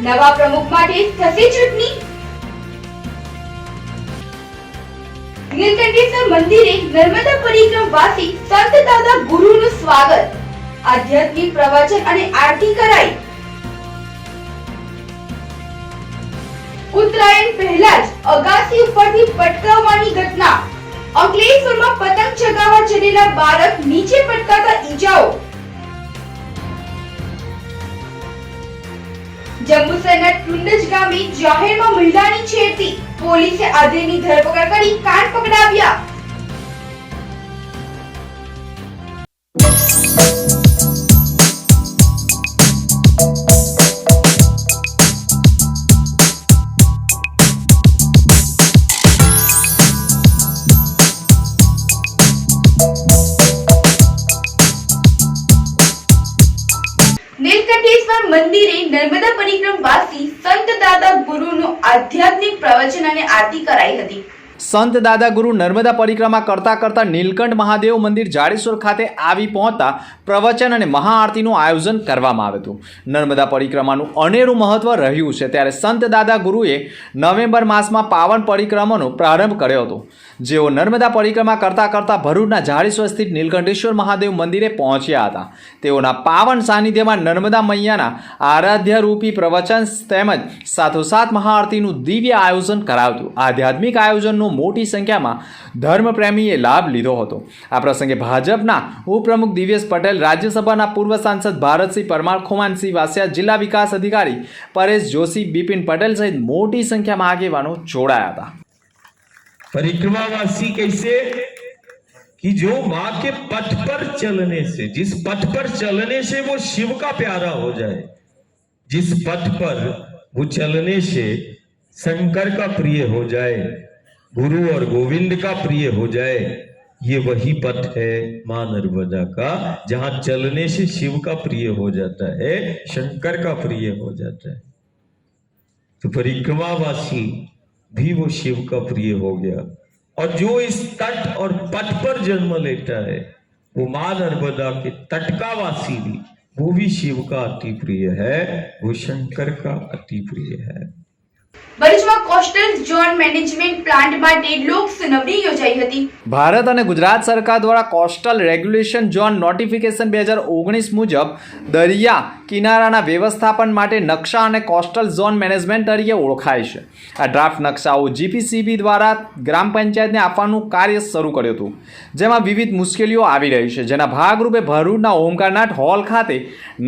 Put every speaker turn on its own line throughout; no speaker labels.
નવા પ્રમુખ માટે થશે ચૂંટણી. નીલકંઠેશ્વર મંદિરે નર્મદા પરિક્રમ વાસી સંત દાદા ગુરુનું સ્વાગત. આધ્યાત્મિક પ્રવચન અને આરતી કરાઈ. ઉત્તરાયણ પહેલા જ અગાસી ઉપરથી પટકાવવાની ઘટના. અંકલેશ્વરમાં પતંગ ચગાવવા ચડેલા બાળક નીચે પટકાતા ઈજાઓ. જંબુસરના ટુંડજ ગામે જાહેરમાં મહિલાની છેડતી. પોલીસે આધેની ધરપકડ કરી કાન પકડાવ્યા. મંદિરે નર્મદા પરિક્રમ વાસી સંત દાદા ગુરુનું આધ્યાત્મિક પ્રવચન અને આરતી કરાઈ હતી.
સંત દાદા ગુરુ નર્મદા પરિક્રમા કરતા કરતા નીલકંઠ મહાદેવ મંદિર જાડેશ્વર ખાતે આવી પહોંચતા પ્રવચન અને મહાઆરતીનું આયોજન કરવામાં આવ્યું હતું. નર્મદા પરિક્રમાનું અનેરું મહત્વ રહ્યું છે, ત્યારે સંત દાદા ગુરુએ નવેમ્બર માસમાં પાવન પરિક્રમાનો પ્રારંભ કર્યો હતો. જેઓ નર્મદા પરિક્રમા કરતા કરતા ભરૂચના જાડેશ્વર સ્થિત નીલકંઠેશ્વર મહાદેવ મંદિરે પહોંચ્યા હતા. તેઓના પાવન સાનિધ્યમાં નર્મદા મૈયાના આરાધ્યરૂપી પ્રવચન તેમજ સાથોસાથ મહાઆરતીનું દિવ્ય આયોજન કરાવતું. આધ્યાત્મિક આયોજનનો મોટી સંખ્યામાં ધર્મપ્રેમીએ લાભ લીધો હતો. આ પ્રસંગે ભાજપના ઉપપ્રમુખ દિવ્યેશ પટેલ, રાજ્યસભાના પૂર્વ સાંસદ ભારતસિંહ પરમાર, ખુમાનસિંહ વાસિયા, જિલ્લા વિકાસ અધિકારી પરેશ જોશી, બિપિન પટેલ સહિત મોટી સંખ્યામાં આગેવાનો જોડાયા હતા.
परिक्रमावासी कैसे? कि जो माँ के पथ पर चलने से, जिस पथ पर चलने से वो शिव का प्यारा हो जाए, जिस पथ पर वो चलने से शंकर का प्रिय हो जाए, गुरु और गोविंद का प्रिय हो जाए, ये वही पथ है माँ नर्मदा का, जहाँ चलने से शिव का प्रिय हो जाता है, शंकर का प्रिय हो जाता है। तो परिक्रमावासी भी वो शिव का प्रिय हो गया और जो इस तट और पथ पर जन्म लेता है वो मां नर्मदा के तट का वासी भी वो भी शिव का अति प्रिय है वो शंकर का अति प्रिय है
ભરૂચમાં કોસ્ટલ ઝોન મેનેજમેન્ટ પ્લાન્ટ માટે લોક સુનાવણી યોજાઈ હતી
ભારત અને ગુજરાત સરકાર દ્વારા કોસ્ટલ રેગ્યુલેશન ઝોન નોટિફિકેશન બે હજાર ઓગણીસ મુજબ દરિયા કિનારાના વ્યવસ્થાપન માટે નકશા અને કોસ્ટલ ઝોન મેનેજમેન્ટ તરીકે ઓળખાય છે. આ ડ્રાફ્ટ નકશાઓ જીપીસીબી દ્વારા ગ્રામ પંચાયતને આપવાનું કાર્ય શરૂ કર્યું હતું. જેમાં વિવિધ મુશ્કેલીઓ આવી રહી છે. જેના ભાગરૂપે ભરૂચના ઓમકારનાથ હોલ ખાતે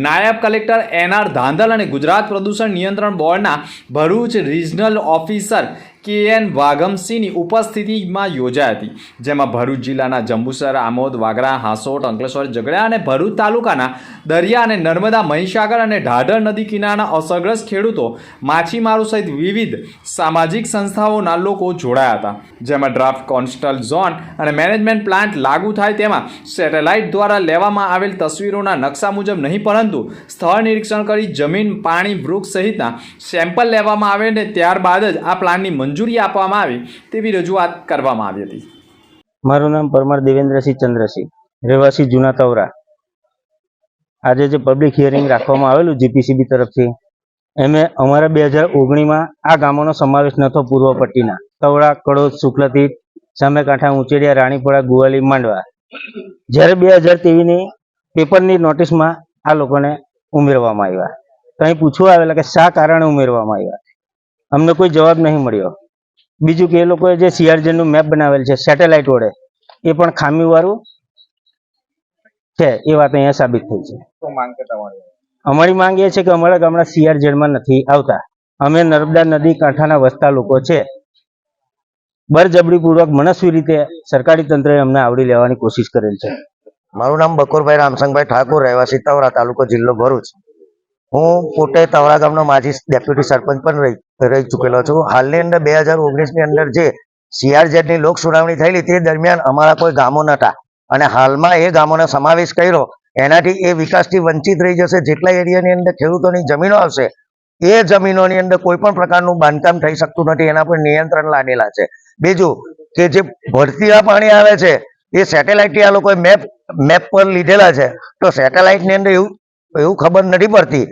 નાયબ કલેક્ટર એનઆર ધાંધલ અને ગુજરાત પ્રદૂષણ નિયંત્રણ બોર્ડના Bharuch regional officer K N વાઘમસિંહની ઉપસ્થિતિમાં યોજાઈ હતી, જેમાં ભરૂચ જિલ્લાના જંબુસર, આમોદ, વાગરા, હાંસોટ, અંકલેશ્વર ઝઘડા અને ભરૂચ તાલુકાના દરિયા અને નર્મદા, મહીસાગર અને ઢાઢર નદી કિનારાના અસરગ્રસ્ત ખેડૂતો માછીમારો સહિત વિવિધ સામાજિક સંસ્થાઓના લોકો જોડાયા હતા, જેમાં ડ્રાફ્ટ કોન્સ્ટલ ઝોન અને મેનેજમેન્ટ પ્લાન્ટ લાગુ થાય તેમાં સેટેલાઇટ દ્વારા લેવામાં આવેલ તસવીરોના નકશા મુજબ નહીં, પરંતુ સ્થળ નિરીક્ષણ કરી જમીન, પાણી, વૃક્ષ સહિતના સેમ્પલ લેવામાં આવે ને ત્યારબાદ જ આ પ્લાનની મંજૂરી આપવામાં આવી તેવી રજૂઆત કરવામાં આવી હતી.
મારું નામ પરમાર દેવેન્દ્રસિંહ ચંદ્રસિંહ, રહેવાસી જૂના તવરા. આજે જે પબ્લિક હિયરિંગ રાખવામાં આવેલું જીપીસીબી તરફથી, એમે અમારા બે હજાર ઓગણીમાં આ ગામોનો સમાવેશ નતો પૂર્વ પટ્ટીના. તવડા કડોદ, શુક્લતીર્થ, સામેકાંઠા, ઉંચેડિયા રાણીપુરા ગુવાલી, માંડવા. જ્યારે બે હજાર તેવીની પેપરની નોટિસમાં આ લોકોને ઉમેરવામાં આવ્યા. અહીં પૂછવા આવેલા કે શા કારણે ઉમેરવામાં આવ્યા? અમને કોઈ જવાબ નહીં મળ્યો. બીજું કે એ લોકોએ જે CRZ નું મેપ બનાવેલ છે સેટેલાઇટ વડે એ પણ ખામીવાળું છે એ વાત અહીંયા સાબિત થઈ છે. અમારી માંગ એ છે કે અમારા ગામડા સીઆરજેડમાં માં નથી આવતા. અમે નર્મદા નદી કાંઠાના વસતા લોકો છે. બળજબરીપૂર્વક મનસ્વી રીતે સરકારી તંત્રએ અમને આવડી લેવાની કોશિશ કરેલ છે.
મારું નામ બકોરભાઈ રામસંગભાઈ ઠાકોર રહેવાસી તવરા તાલુકો જિલ્લો ભરૂચ. હું પોતે તવરા ગામનો માજી ડેપ્યુટી સરપંચ પણ રહી ચૂકેલો છું. હાલની અંદર બે હજાર ઓગણીસની અંદર જે સીઆરઝેડની લોક સુનાવણી થયેલી તે દરમિયાન અમારા કોઈ ગામો નહોતા અને હાલમાં એ ગામોનો સમાવેશ કર્યો, એનાથી એ વિકાસથી વંચિત રહી જશે જેટલા એરિયાની અંદર ખેડૂતોની જમીનો આવશે, એ જમીનોની અંદર કોઈ પણ પ્રકારનું બાંધકામ થઈ શકતું નથી, એના પર નિયંત્રણ લાગેલા છે. બીજું કે જે ભરતીના પાણી આવે છે, એ સેટેલાઇટથી આ લોકોએ મેપ મેપ પર લીધેલા છે. તો સેટેલાઇટની અંદર એવું એવું ખબર નથી પડતી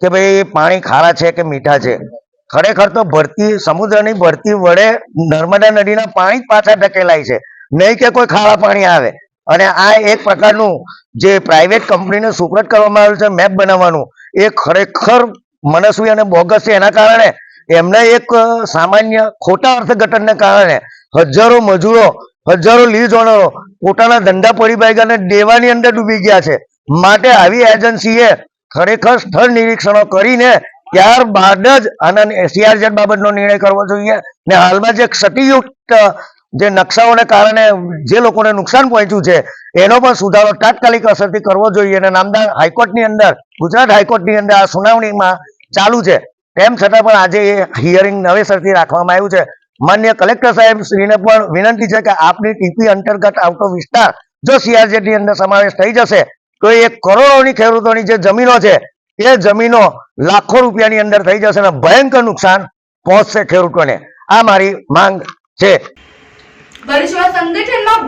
કે ભાઈ પાણી ખારા છે કે મીઠા છે. ખરેખર તો ભરતી, સમુદ્રની ભરતી વડે નર્મદા નદીના પાણી પાછા ધકેલાય છે. નહીં કે કોઈ ખારા પાણી આવે. અને આ એક પ્રકારનું જે પ્રાઇવેટ કંપનીને સુપ્રત કરવામાં આવ્યું છે મેપ બનાવવાનું, એ ખરેખર મનસ્વી અને બોગસ છે. એના કારણે એમને એક સામાન્ય ખોટા અર્થઘટનને કારણે હજારો મજૂરો, હજારો લીઝ ઓનરો પોતાના ધંધા પડી ભાગ્યા અને દેવાની અંદર ડૂબી ગયા છે. માટે આવી એજન્સીએ ખરેખર સ્થળ નિરીક્ષણો કરીને ત્યારબાદ જ આના સીઆરઝેડ બાબતનો નિર્ણય કરવો જોઈએ. ને હાલમાં જે ક્ષતિયુક્ત, જે નકશાઓને કારણે જે લોકોને નુકસાન પહોંચ્યું છે, એનો પણ સુધારો તાત્કાલિક અસરથી કરવો જોઈએ. અને નામદાર હાઈકોર્ટની અંદર, ગુજરાત હાઈકોર્ટની અંદર આ સુનાવણીમાં ચાલુ છે. તેમ છતાં પણ આજે એ હિયરિંગ નવેસરથી રાખવામાં આવ્યું છે. માન્ય કલેક્ટર સાહેબ શ્રીને પણ વિનંતી છે કે આપની ટીપી અંતર્ગત આવતો વિસ્તાર જો CRZ ની અંદર સમાવેશ થઈ જશે તો એ કરોડોની ખેડૂતોની જે જમીનો છે, એ જમીનો લાખો રૂપિયાની અંદર થઈ જશે અને ભયંકર નુકસાન પહોંચશે ખેડૂતોને. આ મારી માંગ છે.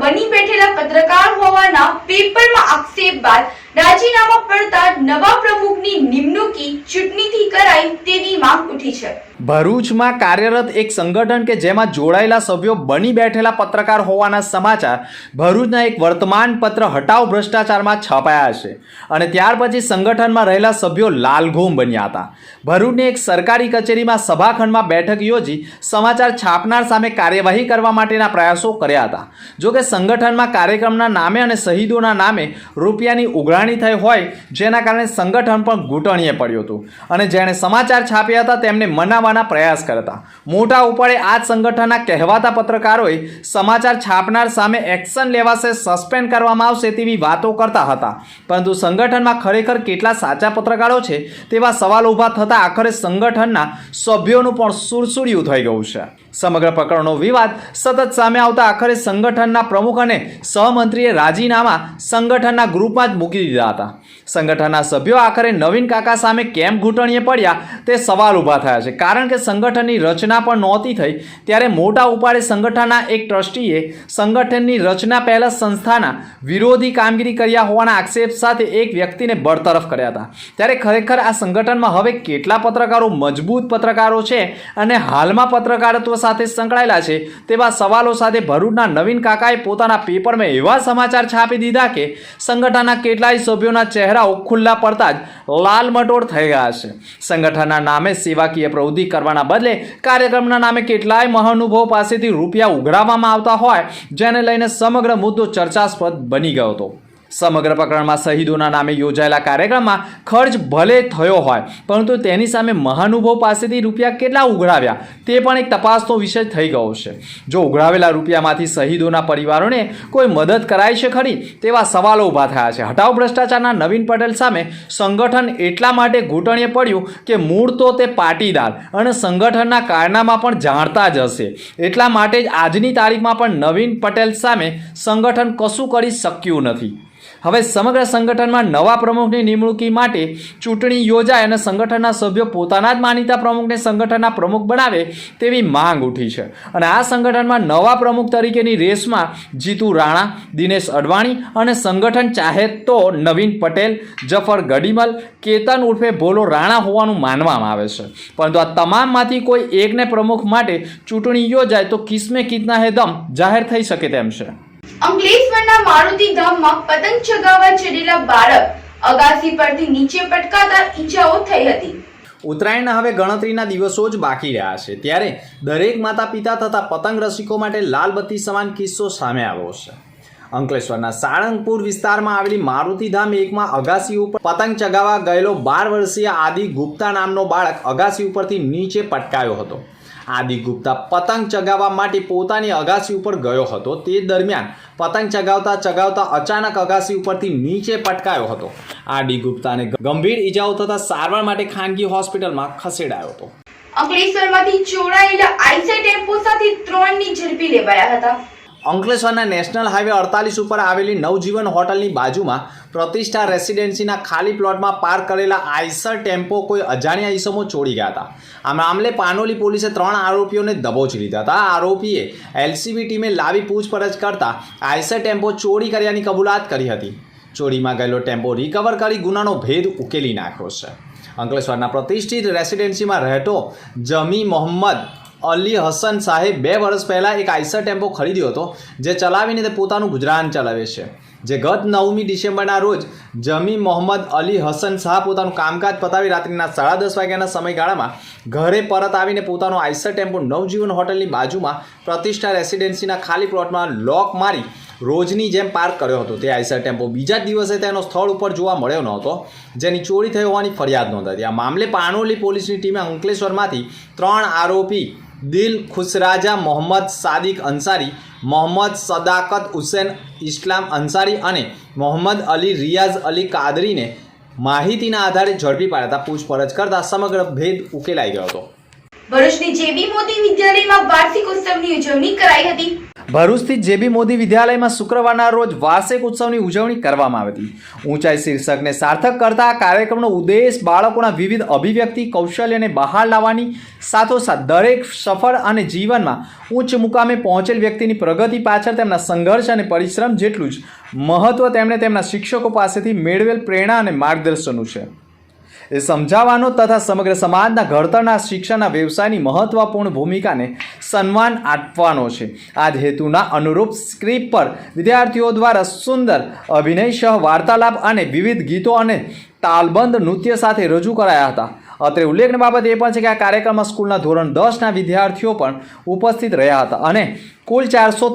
બની બેઠેલા પત્રકાર હોવાના પેપરમાં આક્ષેપ બાદ રાજીનામા પડતા નવા પ્રમુખની નિમણૂકી ચૂંટણીથી કરાય તેવી માંગ ઉઠી છે.
ભરૂચમાં કાર્યરત એક સંગઠન કે જેમાં જોડાયેલા સભ્યો બની બેઠેલા પત્રકાર હોવાના સમાચાર ભરૂચના એક વર્તમાન પત્ર હટાવ ભ્રષ્ટાચારમાં છપાયા છે અને ત્યાર પછી સંગઠનમાં રહેલા સભ્યો લાલઘોમ બન્યા હતા. ભરૂચની એક સરકારી કચેરીમાં સભાખંડમાં બેઠક યોજી સમાચાર છાપનાર સામે કાર્યવાહી કરવા માટેના પ્રયાસો કર્યા હતા. જોકે સંગઠનમાં કાર્યક્રમના નામે અને શહીદોના નામે રૂપિયાની ઉઘરાણી થઈ હોય, જેના કારણે સંગઠન પણ ઘૂંટણીએ પડ્યું હતું. અને જેણે સમાચાર છાપ્યા હતા, તેમને મનાવવાના પ્રયાસ કરતા. મોટા ઉપાડે આ જ સંગઠનના કહેવાતા પત્રકારોએ સમાચાર છાપનાર સામે એક્શન લેવાશે, સસ્પેન્ડ કરવામાં આવશે તેવી વાતો કરતા હતા. પરંતુ સંગઠનમાં ખરેખર કેટલા સાચા પત્રકારો છે, તેવા સવાલ ઊભા થતાં આખરે સંગઠનના સભ્યોનું પણ સુરસુડિયું થઈ ગયું છે. સમગ્ર પ્રકરણનો વિવાદ સતત સામે આવતા આખરે સંગઠનના પ્રમુખ અને સહમંત્રીએ રાજીનામા સંગઠનના ગ્રુપમાં જ મૂકી દીધા હતા સંગઠનના સભ્યો આખરે નવીન કાકા સામે કેમ ઘૂંટણીએ પડ્યા તે સવાલ ઊભા થયા છે. કારણ કે સંગઠનની રચના પણ નહોતી થઈ, ત્યારે મોટા ઉપાડે સંગઠનના એક ટ્રસ્ટીએ સંગઠનની રચના પહેલાં સંસ્થાના વિરોધી કામગીરી કર્યા હોવાના આક્ષેપ સાથે એક વ્યક્તિને બરતરફ કર્યા હતા. ત્યારે ખરેખર આ સંગઠનમાં હવે કેટલા પત્રકારો મજબૂત પત્રકારો છે અને હાલમાં પત્રકારત્વ સાથે સંકળાયેલા છે તેવા સવાલો સાથે ભરૂચના નવીન કાકાએ પોતાના પેપરમાં એવા સમાચાર છાપી દીધા કે સંગઠનના કેટલાય સભ્યોના ચહેરાઓ ખુલ્લા પડતા જ લાલ મટોળ થઈ ગયા છે. સંગઠનના નામે સેવાકીય પ્રવૃત્તિ કરવાના બદલે કાર્યક્રમના નામે કેટલાય મહાનુભાવો પાસેથી રૂપિયા ઉઘરાવવામાં આવતા હોય, જેને લઈને સમગ્ર મુદ્દો ચર્ચાસ્પદ બની ગયો હતો. સમગ્ર પ્રકરણમાં શહીદોના નામે યોજાયેલા કાર્યક્રમમાં ખર્ચ ભલે થયો હોય, પરંતુ તેની સામે મહાનુભાવ પાસેથી રૂપિયા કેટલા ઉઘરાવ્યા તે પણ એક તપાસનો વિષય થઈ ગયો છે. જો ઉઘરાવેલા રૂપિયામાંથી શહીદોના પરિવારોને કોઈ મદદ કરાઈ છે ખરી, તેવા સવાલો ઊભા થયા છે. હટાવ ભ્રષ્ટાચારના નવીન પટેલ સામે સંગઠન એટલા માટે ઘૂંટણીએ પડ્યું કે મૂળ તો તે પાટીદાર અને સંગઠનના કારનામાં પણ જાણતા જ હશે. એટલા માટે જ આજની તારીખમાં પણ નવીન પટેલ સામે સંગઠન કશું કરી શક્યું નથી. હવે સમગ્ર સંગઠનમાં નવા પ્રમુખની નિમણૂકી માટે ચૂંટણી યોજાય અને સંગઠનના સભ્યો પોતાના જ માનીતા પ્રમુખને સંગઠનના પ્રમુખ બનાવે તેવી માંગ ઉઠી છે. અને આ સંગઠનમાં નવા પ્રમુખ તરીકેની રેસમાં જીતુ રાણા, દિનેશ અડવાણી અને સંગઠન ચાહે તો નવીન પટેલ, જફર ગડીમલ, કેતન ઉર્ફે ભોલો રાણા હોવાનું માનવામાં આવે છે. પરંતુ આ તમામમાંથી કોઈ એકને પ્રમુખ માટે ચૂંટણી યોજાય તો કિસમે કિતના હે દમ જાહેર થઈ શકે તેમ છે.
અંકલેશ્વરના મારુતિ ગામમાં પતંગ ચગાવવા ચડેલા બાળક અગાસી પરથી નીચે પટકાતા ઈજાઓ થઈ હતી.
ઉત્તરાયણના હવે ગણતરીના દિવસો જ બાકી રહ્યા છે. ત્યારે દરેક માતા પિતા તથા પતંગ રસિકો માટે લાલબત્તી સમાન કિસ્સો સામે આવ્યો છે. અંકલેશ્વરના સાળંગપુર વિસ્તારમાં આવેલી મારુતિધામ એકમાં અગાસી ઉપર પતંગ ચગાવવા ગયેલો બાર વર્ષીય આદિ ગુપ્તા નામનો બાળક અગાસી ઉપરથી નીચે પટકાયો હતો. આદિ ગુપ્તા પતંગ ચગાવવા માટે પોતાની અગાસી ઉપર ગયો હતો. તે દરમિયાન પતંગ ચગાવતા ચગાવતા અચાનક અગાસી ઉપરથી નીચે પટકાયો હતો. આદિ ગુપ્તાને ગંભીર ઈજાઓ થતા સારવાર માટે ખાનગી હોસ્પિટલમાં ખસેડાયો હતો.
અંકલેશ્વરમાંથી ચોરાયેલા આઈસર ટેમ્પો સાથે ત્રણની ઝડપી લેવાયા હતા.
અંકલેશ્વરના નેશનલ હાઈવે અડતાલીસ ઉપર આવેલી નવજીવન હોટલની બાજુમાં પ્રતિષ્ઠા રેસિડેન્સીના ખાલી પ્લોટમાં પાર્ક કરેલા આઈસર ટેમ્પો કોઈ અજાણ્યા ઈસમો ચોરી ગયા હતા. આ મામલે પાનોલી પોલીસે ત્રણ આરોપીઓને દબોચી લીધા હતા. આરોપીએ એલસીબી ટીમે લાવી પૂછપરછ કરતા આઈસર ટેમ્પો ચોરી કર્યાની કબૂલાત કરી હતી. ચોરીમાં ગયેલો ટેમ્પો રિકવર કરી ગુનાનો ભેદ ઉકેલી નાખ્યો છે. અંકલેશ્વરના પ્રતિષ્ઠિત રેસિડેન્સીમાં રહેતો જમી મોહમ્મદ અલી હસન સાહેબ બે વર્ષ પહેલાં એક આઈસર ટેમ્પો ખરીદ્યો હતો, જે ચલાવીને તે પોતાનું ગુજરાન ચલાવે છે. જે ગત નવમી ડિસેમ્બરના રોજ જમી મોહમ્મદ અલી હસન શાહ પોતાનું કામકાજ પતાવી રાત્રિના સાડા દસ વાગ્યાના સમયગાળામાં ઘરે પરત આવીને પોતાનો આઈસર ટેમ્પો નવજીવન હોટલની બાજુમાં પ્રતિષ્ઠા રેસિડેન્સીના ખાલી પ્લોટમાં લોક મારી રોજની જેમ પાર્ક કર્યો હતો. તે આઈસર ટેમ્પો બીજા દિવસે તેનો સ્થળ ઉપર જોવા મળ્યો નહોતો, જેની ચોરી થઈ હોવાની ફરિયાદ નોંધાતી આ મામલે પાનોલી પોલીસની ટીમે અંકલેશ્વરમાંથી ત્રણ આરોપી દિલ ખુશરાજા મોહમ્મદ સાદિક અંસારી, મોહમ્મદ સદાકત હુસેન ઇસ્લામ અંસારી અને મોહમ્મદ અલી રિયાઝ અલી કાદરીને માહિતીના આધારે ઝડપી પાડતા પૂછપરછ કરતા સમગ્ર ભેદ ઉકેલાઈ ગયો હતો.
ભરૂચની જેબી મોદી વિદ્યાલયમાં વાર્ષિક ઉત્સવની ઉજવણી કરાઈ હતી.
ભરૂચથી જેબી મોદી વિદ્યાલયમાં શુક્રવારના રોજ વાર્ષિક ઉત્સવની ઉજવણી કરવામાં આવી હતી. ઊંચાઈ શીર્ષકને સાર્થક કરતા આ કાર્યક્રમનો ઉદ્દેશ બાળકોના વિવિધ અભિવ્યક્તિ, કૌશલ્યને બહાર લાવવાની, સાથોસાથ દરેક સફળ અને જીવનમાં ઉચ્ચ મુકામે પહોંચેલ વ્યક્તિની પ્રગતિ પાછળ તેમના સંઘર્ષ અને પરિશ્રમ જેટલું જ મહત્ત્વ તેમણે તેમના શિક્ષકો પાસેથી મેળવેલ પ્રેરણા અને માર્ગદર્શનનું છે. એ સમજાવવાનો તથા સમગ્ર સમાજના ઘડતરના શિક્ષણના વ્યવસાયની મહત્વપૂર્ણ ભૂમિકાને સન્માન આપવાનો છે. આ જ હેતુના અનુરૂપ સ્ક્રિપ્ટ પર વિદ્યાર્થીઓ દ્વારા સુંદર અભિનય સહ વાર્તાલાપ અને વિવિધ ગીતો અને તાલબંધ નૃત્ય સાથે રજૂ કરાયા હતા. અત્રે ઉલ્લેખની બાબત એ પણ છે કે આ કાર્યક્રમમાં સ્કૂલના ધોરણ દસના વિદ્યાર્થીઓ પણ ઉપસ્થિત રહ્યા હતા અને કુલ ચારસો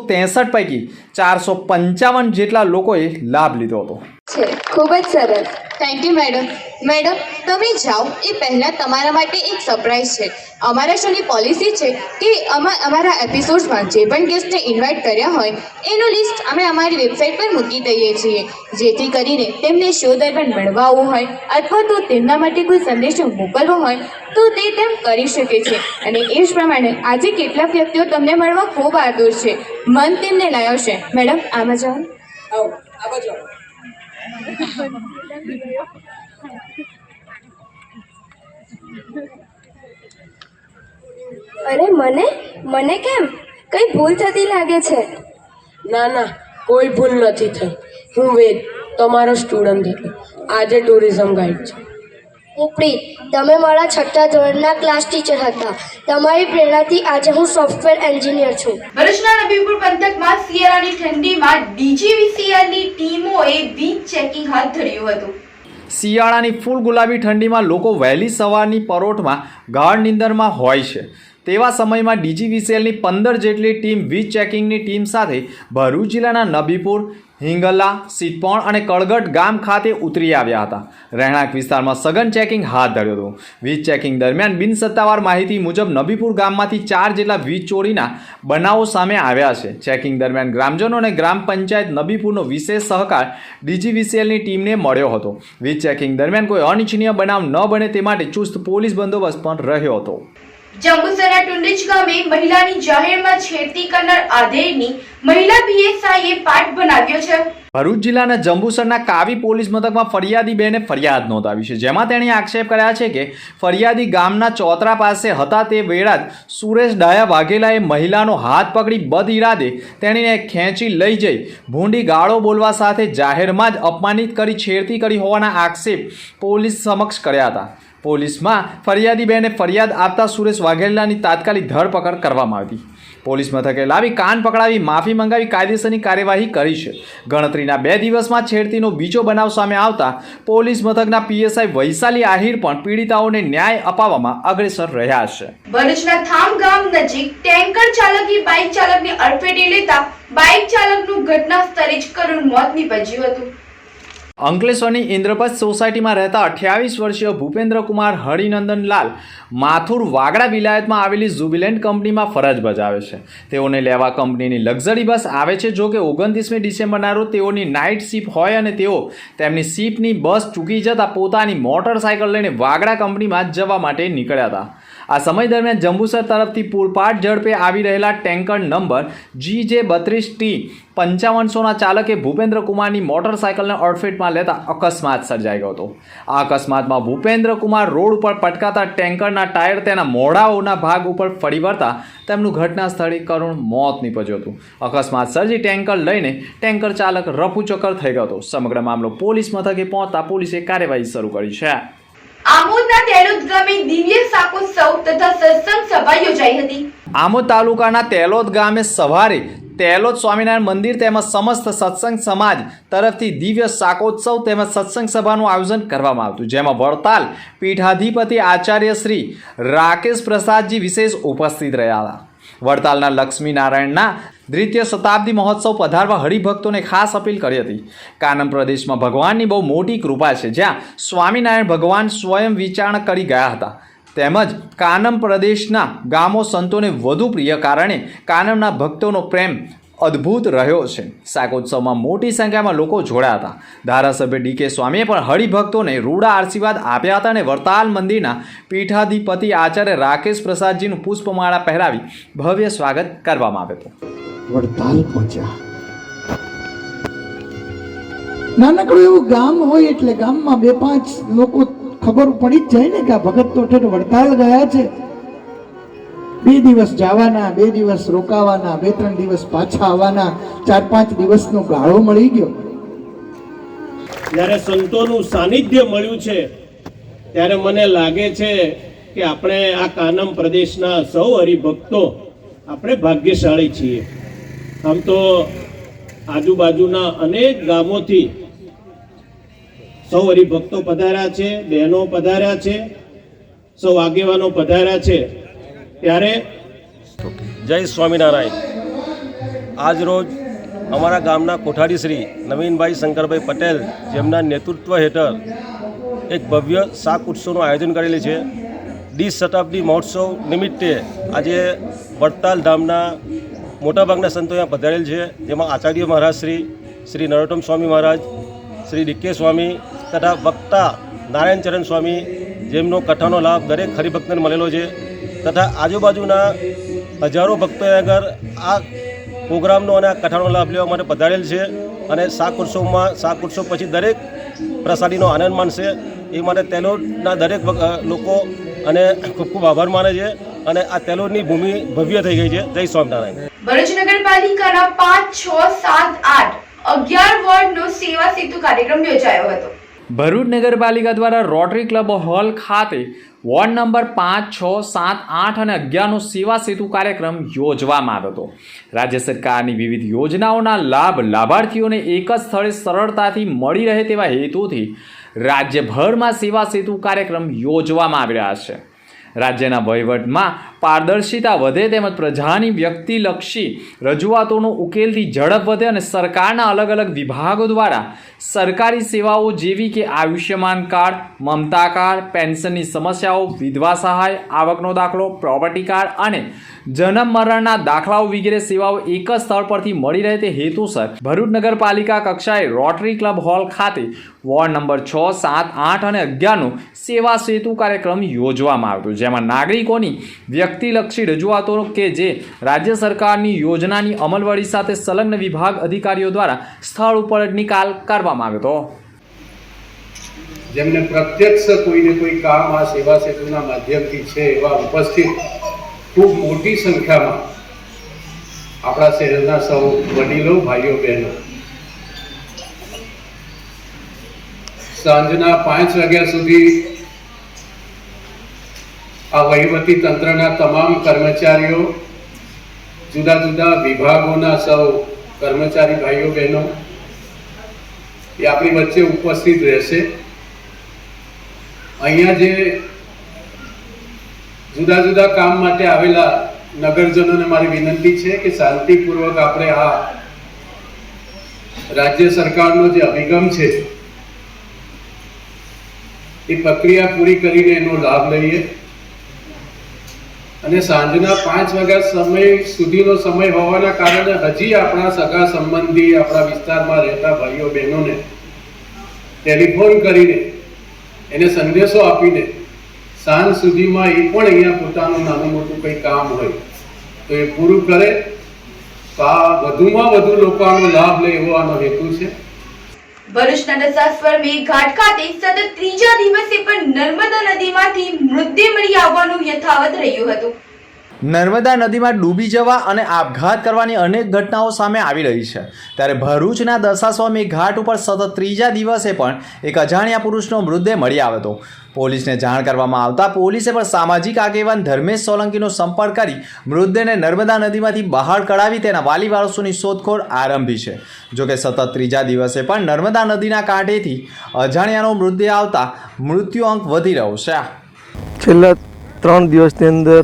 પૈકી ચારસો પંચાવન જેટલા લોકોએ લાભ લીધો હતો.
છે. ખૂબ જ સરસ.
થેન્ક યુ મેડમ મેડમ તમે જાઓ એ પહેલાં તમારા માટે એક સરપ્રાઈઝ છે. અમારા શોની પોલિસી છે કે અમા અમારા એપિસોડ્સમાં જે પણ ગેસ્ટને ઇન્વાઇટ કર્યા હોય એનું લિસ્ટ અમે અમારી વેબસાઇટ પર મૂકી દઈએ છીએ. જેથી કરીને તેમને શો દરમિયાન મળવાવું હોય અથવા તો તેમના માટે કોઈ સંદેશો મોકલવો હોય તો તે તેમ કરી શકે છે. અને એ જ પ્રમાણે આજે કેટલાક વ્યક્તિઓ તમને મળવા ખૂબ આતુર છે. મન તેમને લાવ્યો છે. મેડમ આમાં જાઓ.
અરે મને? મને કેમ? કઈ ભૂલ થતી લાગે છે?
ના ના, કોઈ ભૂલ નથી થઈ. હું વેદ, તમારો સ્ટુડન્ટ હતો આજે ટુરિઝમ ગાઈડ છું.
ઉપડી. તમે મારા છઠ્ઠા ધોરણના ક્લાસ ટીચર હતા. તમારી પ્રેરણાથી આજે હું સોફ્ટવેર એન્જિનિયર છું.
ભરૂચના રબીપુર પંથકમાં શિયાળાની ઠંડીમાં ડીજીવીસીએલની ટીમોએ વીજ ચેકિંગ હાથ ધર્યું હતું.
શિયાળાની ફૂલ ગુલાબી ઠંડીમાં લોકો વહેલી સવારની પરોઠમાં ગાઢ નિંદરમાં હોય છે. તેવા સમયમાં ડીજીવીસીએલની પંદર જેટલી ટીમ વીજ ચેકિંગની ટીમ સાથે ભરૂચ જિલ્લાના નબીપુર હિંગલા, સિટપોણ અને કળગટ ગામ ખાતે ઉતરી આવ્યા હતા. રહેણાંક વિસ્તારમાં સઘન ચેકિંગ હાથ ધર્યું હતું. વીજ ચેકિંગ દરમિયાન બિનસત્તાવાર માહિતી મુજબ નબીપુર ગામમાંથી ચાર જેટલા વીજ ચોરીના બનાવો સામે આવ્યા છે. ચેકિંગ દરમિયાન ગ્રામજનો અને ગ્રામ પંચાયત નબીપુરનો વિશેષ સહકાર ડીજીવીસીએલની ટીમને મળ્યો હતો. વીજ ચેકિંગ દરમિયાન કોઈ અનિચ્છનીય બનાવ ન બને તે માટે ચુસ્ત પોલીસ બંદોબસ્ત પણ રહ્યો હતો.
જંબુસરના ટુંડીજ ગામે મહિલાની જાહેરમાં છેડતી કરનાર આધેડની મહિલા પીએસઆઈએ પાઠ બનાવ્યો છે.
ભરૂચ જિલ્લાના જંબુસરના કાવી પોલીસ મથકમાં ફરિયાદી બેને ફરિયાદ નોંધાવી છે, જેમાં તેણે આક્ષેપ કર્યા છે કે ફરિયાદી ગામના ચોતરા પાસે હતા તે વેળા જ સુરેશ ડાયા વાઘેલાએ મહિલાનો હાથ પકડી બદ ઇરાદે તેણીને ખેંચી લઈ જઈ ભૂંડી ગાળો બોલવા સાથે જાહેરમાં જ અપમાનિત કરી, છેડતી કરી હોવાના આક્ષેપ પોલીસ સમક્ષ કર્યા હતા. પોલીસમાં ફરિયાદી બેને ફરિયાદ આપતા સુરેશ વાઘેલાની તાત્કાલિક ધરપકડ કરવામાં આવી. પોલીસ મથકે લાવી કાન પકડાવી, માફી મંગાવી, કાયદેસરની કાર્યવાહી કરી છે. ગણતરીના બે દિવસમાં છેડતીનો બીજો બનાવ સામે આવતા પોલીસ મથકના પીએસઆઈ વૈશાલી આહિર પણ પીડિતાઓને ન્યાય અપાવવામાં અગ્રેસર રહ્યા છે.
ભરૂચના થામ ગામ નજીક ટેન્કર ચાલકે બાઇક ચાલકને અડફેટે લેતા બાઇક ચાલકનું ઘટના સ્થળે જ કરુણ મોત નીપજ્યું હતું.
અંકલેશ્વરની ઇન્દ્રપત સોસાયટીમાં રહેતા અઠ્યાવીસ વર્ષીય ભૂપેન્દ્રકુમાર હરિનંદનલાલ માથુર વાગડા વિલાયતમાં આવેલી ઝુબિલેન્ડ કંપનીમાં ફરજ બજાવે છે. તેઓને લેવા કંપનીની લક્ઝરી બસ આવે છે. જો કે ઓગણત્રીસમી ડિસેમ્બરના રોજ તેઓની નાઇટ શિફ્ટ હોય અને તેઓ તેમની શિફ્ટની બસ ચૂકી જતાં પોતાની મોટરસાયકલ લઈને વાગડા કંપનીમાં જવા માટે નીકળ્યા હતા. આ સમય દરમિયાન જંબુસર તરફથી પૂરપાટ ઝડપે આવી રહેલા ટેન્કર નંબર જી જે બત્રીસ ટી પંચાવનસોના ચાલકે ભૂપેન્દ્ર કુમારની મોટરસાયકલને અડફેટમાં લેતા અકસ્માત સર્જાઈ ગયો હતો. આ અકસ્માતમાં ભૂપેન્દ્ર કુમાર રોડ ઉપર પટકાતા ટેન્કરના ટાયર તેના મોઢાઓના ભાગ ઉપર ફરી વળતા તેમનું ઘટના સ્થળે કરુણ મોત નીપજ્યું હતું. અકસ્માત સર્જી ટેન્કર લઈને ટેન્કર ચાલક રફુચક્કર થઈ ગયો હતો. સમગ્ર મામલો પોલીસ મથકે પહોંચતા પોલીસે કાર્યવાહી શરૂ કરી છે. આમોદ તાલુકાના તેલોદ ગામે સવારે તેલોદ સ્વામિનારાયણ મંદિર તેમજ સમસ્ત સત્સંગ સમાજ તરફથી દિવ્ય શાકોત્સવ તેમજ સત્સંગ સભાનું આયોજન કરવામાં આવતું. જેમાં વડતાલ પીઠાધિપતિ આચાર્ય શ્રી રાકેશ પ્રસાદજી વિશેષ ઉપસ્થિત રહ્યા હતા. વડતાલના લક્ષ્મીનારાયણના દ્વિતીય શતાબ્દી મહોત્સવ પધારવા હરિભક્તોને ખાસ અપીલ કરી હતી. કાનમ પ્રદેશમાં ભગવાનની બહુ મોટી કૃપા છે. જ્યાં સ્વામિનારાયણ ભગવાન સ્વયં વિચારણા કરી ગયા હતા. તેમજ કાનમ પ્રદેશના ગામો સંતોને વધુ પ્રિય કારણે કાનમના ભક્તોનો પ્રેમ અદ્ભુત રહ્યો છે. શાકોત્સવમાં મોટી સંખ્યામાં લોકો જોડાયા હતા. ધારાસભ્ય ડીકે સ્વામીએ પણ હરિભક્તોને રૂડા આશીર્વાદ આપ્યા હતા અને વરતાલ મંદિરના પીઠાધિપતિ આચાર્ય રાકેશ પ્રસાદજીનું પુષ્પમાળા પહેરાવી ભવ્ય સ્વાગત કરવામાં આવ્યું હતું.
વડતાલ પહોંચ્યા. નાનકડું એવું ગામ હોય એટલે ગામમાં બે પાંચ લોકો ખબર પડી જ જાય ને કે આ ભગત તો વડતાલ ગયા છે. બે દિવસ જવાના, બે દિવસ રોકાવાના, બે ત્રણ દિવસ પાછા આવવાના, ચાર પાંચ દિવસનો ગાળો મળી ગયો.
જ્યારે સંતોનું સાનિધ્ય મળ્યું છે, ત્યારે મને લાગે છે કે આપણે આ કાનમ પ્રદેશના સૌ હરિભક્તો આપણે ભાગ્યશાળી છીએ. આમ તો આજુબાજુના અનેક ગામોથી સૌ હરિભક્તો પધાર્યા છે, બહેનો પધાર્યા છે, સૌ આગેવાનો પધાર્યા છે. ત્યારે
જય સ્વામિનારાયણ. આજ રોજ અમારા ગામના કોઠારી શ્રી નવીનભાઈ શંકરભાઈ પટેલ જેમના નેતૃત્વ હેઠળ એક ભવ્ય શાક ઉત્સવનું આયોજન કરેલું છે. ડી શતાબ્દી મહોત્સવ નિમિત્તે આજે વડતાલ ધામના મોટાભાગના સંતો અહીંયા પધારેલ છે. જેમાં આચાર્ય મહારાજ શ્રી શ્રી નરોત્તમ સ્વામી મહારાજ, શ્રી ડીકે સ્વામી તથા વક્તા નારાયણચરણ સ્વામી જેમનો કથાનો લાભ દરેક હરિભક્તને મળેલો છે. તથા આજુબાજુના હજારો ભક્તોએ આગળ આ પ્રોગ્રામનો અને આ કથાનો લાભ લેવા માટે પધારેલ છે અને શાક ઉત્સવમાં, શાક ઉત્સવ પછી દરેક પ્રસાદીનો આનંદ માણશે. એ માટે તેલોડના દરેક લોકો અને ખૂબ ખૂબ આભાર માને છે અને આ તેલોડની ભૂમિ ભવ્ય થઈ ગઈ છે. જય સ્વામિનારાયણ.
ભરૂચ નગરપાલિકાના પાંચ, છ, સાત, આઠ, અગિયાર વોર્ડનો સેવા સેતુ કાર્યક્રમ યોજાયો હતો.
ભરૂચ નગરપાલિકા દ્વારા રોટરી ક્લબ હોલ ખાતે વોર્ડ નંબર પાંચ, છ, સાત, આઠ અને અગિયારનો સેવા સેતુ કાર્યક્રમ યોજવામાં આવ્યો હતો. રાજ્ય સરકારની વિવિધ યોજનાઓના લાભ લાભાર્થીઓને એક જ સ્થળે સરળતાથી મળી રહે તેવા હેતુથી રાજ્યભરમાં સેવા સેતુ કાર્યક્રમ યોજવામાં આવી રહ્યા છે. રાજ્યના વહીવટમાં પારદર્શિતા વધે તેમજ પ્રજાની વ્યક્તિલક્ષી રજૂઆતોનો ઉકેલથી ઝડપ વધે અને સરકારના અલગ અલગ વિભાગો દ્વારા સરકારી સેવાઓ જેવી કે આયુષ્યમાન કાર્ડ, મમતા કાર્ડ, પેન્શનની સમસ્યાઓ, વિધવા સહાય, આવકનો દાખલો, પ્રોપર્ટી કાર્ડ અને જન્મ મરણના દાખલાઓ વગેરે સેવાઓ એક જ સ્થળ પરથી મળી રહે તે હેતુસર ભરૂચ નગરપાલિકા કક્ષાએ રોટરી ક્લબ હોલ ખાતે વોર્ડ નંબર છ, સાત, આઠ અને અગિયારનો સેવા સેતુ કાર્યક્રમ યોજવામાં આવ્યો જેમાં નાગરિકોની વ્યક્તિલક્ષી રજૂઆતો કે જે રાજ્ય સરકારની યોજનાની અમલવાળી સાથે સંલગ્ન વિભાગ અધિકારીઓ દ્વારા સ્થળ ઉપર નિકાલ કરવામાં આવ્યો હતો.
જેમને પ્રત્યક્ષ કોઈને કોઈ કામ આ સેવા સેતુના માધ્યમથી છે એવા ઉપસ્થિત ખૂબ મોટી સંખ્યામાં આપણા શહેરના સૌ વડીલો, ભાઈઓ, બહેનો. સાંજના પાંચ વાગ્યા સુધી આ વહીવટી તંત્રના તમામ કર્મચારીઓ, જુદા જુદા વિભાગોના સૌ કર્મચારી ભાઈઓ, બહેનો, એ આપણી વચ્ચે ઉપસ્થિત રહેશે. અહીંયા જે જુદા જુદા કામ માટે આવેલા નગરજનોને મારી વિનંતી છે કે શાંતિપૂર્વક આપણે આ રાજ્ય સરકારનો જે અભિગમ છે, એ પ્રક્રિયા પૂરી કરીને એનો લાભ લઈએ. અને સાંજના પાંચ વાગ્યા સમય સુધીનો સમય હોવાના કારણે હજી આપણા સગા સંબંધી, આપણા વિસ્તારમાં રહેતા ભાઈઓ, બહેનોને ટેલિફોન કરીને એને સંદેશો આપીને સાંજ સુધીમાં એ પણ અહીંયા પોતાનું નાનું મોટું કંઈ કામ હોય, તો એ પૂરું કરે. તો આ વધુમાં વધુ લોકો આનો લાભ લે એવો આનો હેતુ છે.
પણ નર્મદા નદીમાંથી મૃતદેહ મળી આવવાનું યથાવત રહ્યું હતું.
નર્મદા નદીમાં ડૂબી જવા અને આપઘાત કરવાની અનેક ઘટનાઓ સામે આવી રહી છે. ત્યારે ભરૂચના દશાસ્વામી ઘાટ ઉપર સતત ત્રીજા દિવસે પણ એક અજાણ્યા પુરુષનો મૃતદેહ મળી આવ્યો હતો. પોલીસને જાણ કરવામાં આવતા પોલીસે પણ સામાજિક આગેવાન ધર્મેશ સોલંકીનો સંપર્ક કરી મૃતદેહને નર્મદા નદીમાંથી બહાર કઢાવી તેના વાલી વારસોની શોધખોળ આરંભી છે. જોકે સતત ત્રીજા દિવસે પણ નર્મદા નદીના કાંઠેથી અજાણ્યાનો મૃતદેહ આવતા મૃત્યુ અંક વધી રહ્યો છે.
છેલ્લા ત્રણ દિવસની અંદર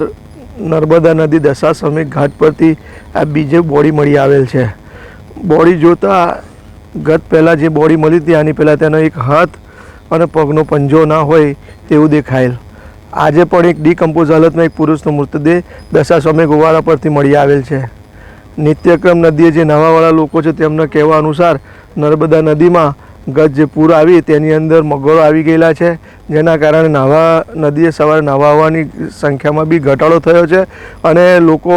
નર્મદા નદી દશા દશાશ્વમેઘ ઘાટ પરથી આ બીજે બોડી મળી આવેલ છે. બોડી જોતાં ગત પહેલાં જે બોડી મળી હતી, આની પહેલાં તેનો એક હાથ અને પગનો પંજો ના હોય તેવું દેખાયેલ. આજે પણ એક ડીકમ્પોઝ હાલતમાં એક પુરુષનો મૃતદેહ દશાશ્વમેઘ ગોવાળા પરથી મળી આવેલ છે. નિત્યક્રમ નદીએ જે નાવાવાળા લોકો છે, તેમના કહેવા અનુસાર નર્મદા નદીમાં ગત જે પૂર આવી તેની અંદર મગરો આવી ગયેલા છે. જેના કારણે નાવા નદીએ સવારે નાવા આવવાની સંખ્યામાં બી ઘટાડો થયો છે અને લોકો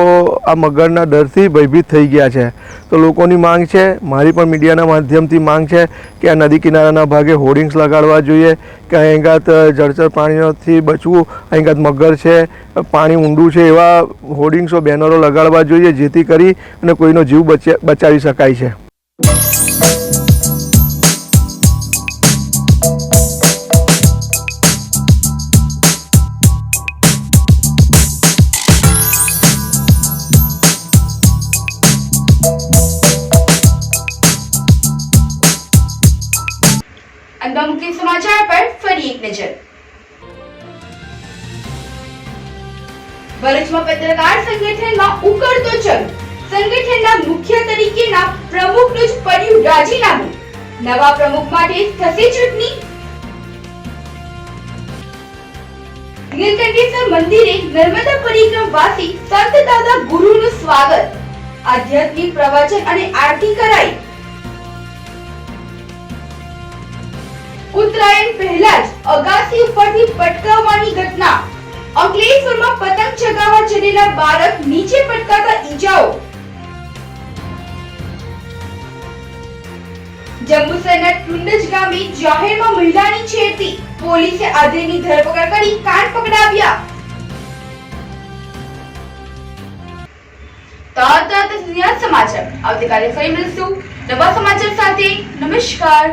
આ મગરના ડરથી ભયભીત થઈ ગયા છે. તો લોકોની માંગ છે, મારી પણ મીડિયાના માધ્યમથી માંગ છે કે આ નદી કિનારાના ભાગે હોર્ડિંગ્સ લગાડવા જોઈએ, કે અહીંગાત જળચર પ્રાણીઓથી બચવું, અહીંગાત મગર છે, પાણી ઊંડું છે એવા હોર્ડિંગ્સો, બેનરો લગાડવા જોઈએ, જેથી કરી અને કોઈનો જીવ બચે બચાવી શકાય છે.
અને આરતી કરાઈ. ઉત્તરાયણ પહેલા જ અગાસી ઉપરથી પટકાવવાની ઘટના. અંકલેશ્વરમાં પતંગ ચગાવવા ચડેલા બાળક નીચે પટકાતા ઈજાઓ. જંબુસરના ટુંડજ ગામે જાહેરમાં મહિલાની છેડતી પોલીસે આધેની ધરપકડ કરી કાન પકડાવ્યા. તો તરત જ સમાચાર. આવતીકાલે ફરી મળશું. નવા સમાચાર સાથે નમસ્કાર.